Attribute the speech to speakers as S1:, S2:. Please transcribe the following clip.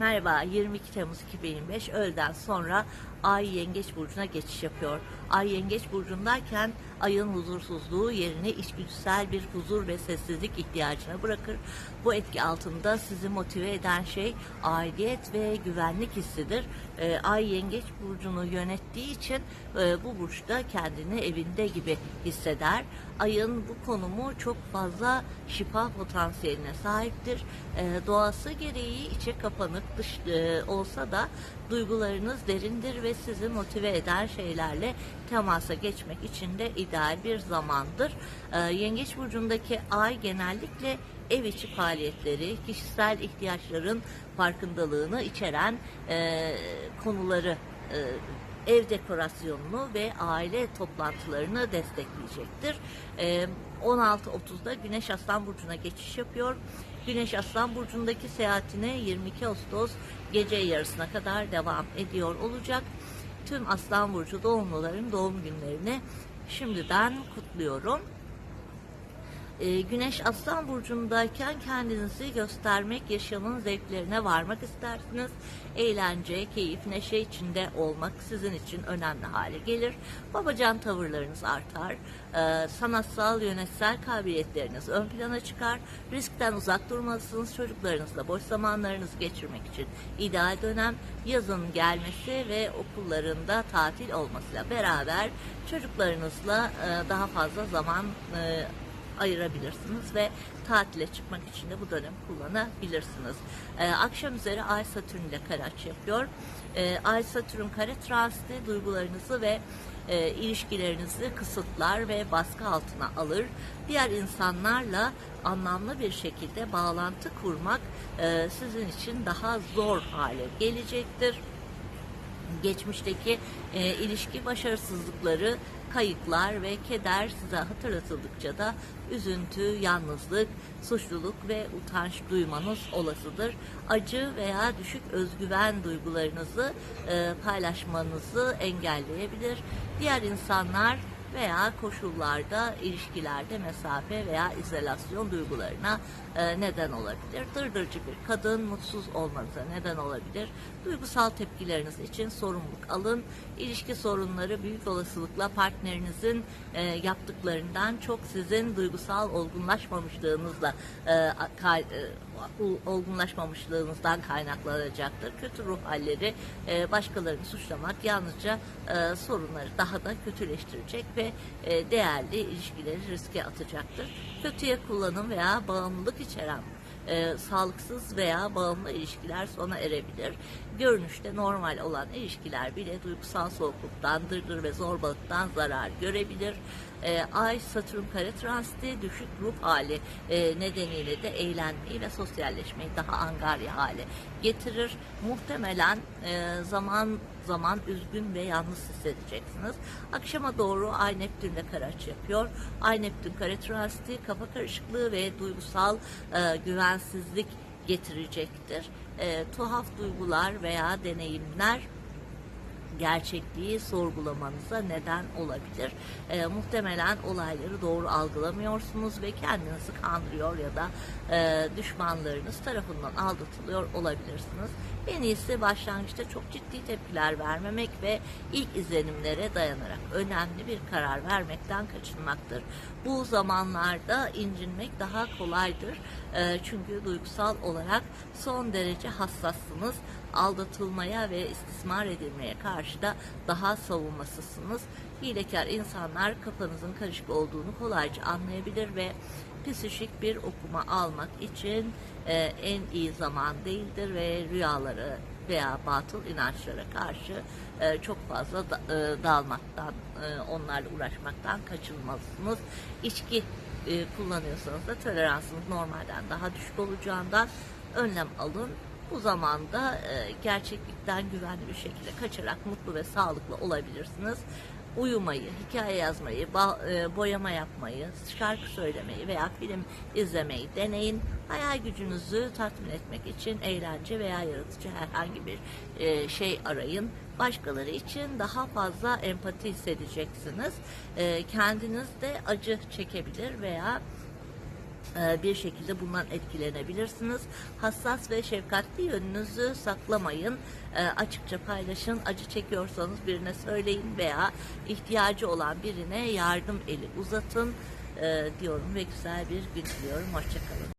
S1: Merhaba, 22 Temmuz 2025 öğleden sonra Ay Yengeç Burcu'na geçiş yapıyor. Ay Yengeç Burcu'ndayken ayın huzursuzluğu yerini içgüdüsel bir huzur ve sessizlik ihtiyacına bırakır. Bu etki altında sizi motive eden şey aidiyet ve güvenlik hissidir. Ee, Ay Yengeç Burcu'nu yönettiği için e, bu burçta kendini evinde gibi hisseder. Ayın bu konumu çok fazla şifa potansiyeline sahiptir. Ee, doğası gereği içe kapanık dış e, olsa da duygularınız derindir ve sizi motive eden şeylerle temasa geçmek için de ideal bir zamandır. Ee, Yengeç burcundaki ay genellikle ev içi faaliyetleri, kişisel ihtiyaçların farkındalığını içeren e, konuları e, ev dekorasyonunu ve aile toplantılarını destekleyecektir. Ee, 16.30'da Güneş Aslan Burcu'na geçiş yapıyor. Güneş Aslan Burcu'ndaki seyahatine 22 Ağustos gece yarısına kadar devam ediyor olacak. Tüm Aslan Burcu doğumluların doğum günlerini şimdiden kutluyorum. Ee, Güneş Aslan Burcu'ndayken kendinizi göstermek, yaşamın zevklerine varmak istersiniz. Eğlence, keyif, neşe içinde olmak sizin için önemli hale gelir. Babacan tavırlarınız artar. Ee, sanatsal, yönetsel kabiliyetleriniz ön plana çıkar. Riskten uzak durmalısınız. Çocuklarınızla boş zamanlarınızı geçirmek için ideal dönem yazın gelmesi ve okullarında tatil olmasıyla beraber çocuklarınızla e, daha fazla zaman e, ayırabilirsiniz ve tatile çıkmak için de bu dönem kullanabilirsiniz. Ee, akşam üzeri Ay Satürn ile kare açı yapıyor. Ee, Ay Satürn kare transiti duygularınızı ve e, ilişkilerinizi kısıtlar ve baskı altına alır. Diğer insanlarla anlamlı bir şekilde bağlantı kurmak e, sizin için daha zor hale gelecektir geçmişteki e, ilişki başarısızlıkları, kayıplar ve keder size hatırlatıldıkça da üzüntü, yalnızlık, suçluluk ve utanç duymanız olasıdır. Acı veya düşük özgüven duygularınızı e, paylaşmanızı engelleyebilir. Diğer insanlar veya koşullarda, ilişkilerde mesafe veya izolasyon duygularına e, neden olabilir. Dırdırcı bir kadın mutsuz olmanıza neden olabilir. Duygusal tepkileriniz için sorumluluk alın. İlişki sorunları büyük olasılıkla partnerinizin e, yaptıklarından çok sizin duygusal olgunlaşmamışlığınızla e, kay- e, olgunlaşmamışlığınızdan kaynaklanacaktır. Kötü ruh halleri e, başkalarını suçlamak yalnızca e, sorunları daha da kötüleştirecek ve e, değerli ilişkileri riske atacaktır. Kötüye kullanım veya bağımlılık içeren e, sağlıksız veya bağımlı ilişkiler sona erebilir. Görünüşte normal olan ilişkiler bile duygusal soğukluktan, dırdır ve zorbalıktan zarar görebilir. E, Ay, Satürn kare transiti düşük ruh hali e, nedeniyle de eğlenmeyi ve sosyalleşmeyi daha angarya hale getirir. Muhtemelen e, zaman zaman üzgün ve yalnız hissedeceksiniz. Akşama doğru Ay Neptün'le kare yapıyor. Ay Neptün kare transiti kafa karışıklığı ve duygusal e, güvensizlik getirecektir. E, tuhaf duygular veya deneyimler gerçekliği sorgulamanıza neden olabilir. E, muhtemelen olayları doğru algılamıyorsunuz ve kendinizi kandırıyor ya da e, düşmanlarınız tarafından aldatılıyor olabilirsiniz. En iyisi başlangıçta çok ciddi tepkiler vermemek ve ilk izlenimlere dayanarak önemli bir karar vermekten kaçınmaktır. Bu zamanlarda incinmek daha kolaydır. E, çünkü duygusal olarak son derece hassassınız aldatılmaya ve istismar edilmeye karşı da daha savunmasızsınız. Hilekar insanlar kafanızın karışık olduğunu kolayca anlayabilir ve psikik bir okuma almak için e, en iyi zaman değildir ve rüyaları veya batıl inançlara karşı e, çok fazla da, e, dalmaktan, e, onlarla uğraşmaktan kaçınmalısınız. İçki e, kullanıyorsanız da toleransınız normalden daha düşük olacağından önlem alın. Bu zamanda e, gerçeklikten güvenli bir şekilde kaçarak mutlu ve sağlıklı olabilirsiniz. Uyumayı, hikaye yazmayı, e, boyama yapmayı, şarkı söylemeyi veya film izlemeyi deneyin. Hayal gücünüzü tatmin etmek için eğlence veya yaratıcı herhangi bir e, şey arayın. Başkaları için daha fazla empati hissedeceksiniz. E, kendiniz de acı çekebilir veya bir şekilde bundan etkilenebilirsiniz. Hassas ve şefkatli yönünüzü saklamayın. E, açıkça paylaşın. Acı çekiyorsanız birine söyleyin veya ihtiyacı olan birine yardım eli uzatın e, diyorum ve güzel bir gün diliyorum. Hoşçakalın.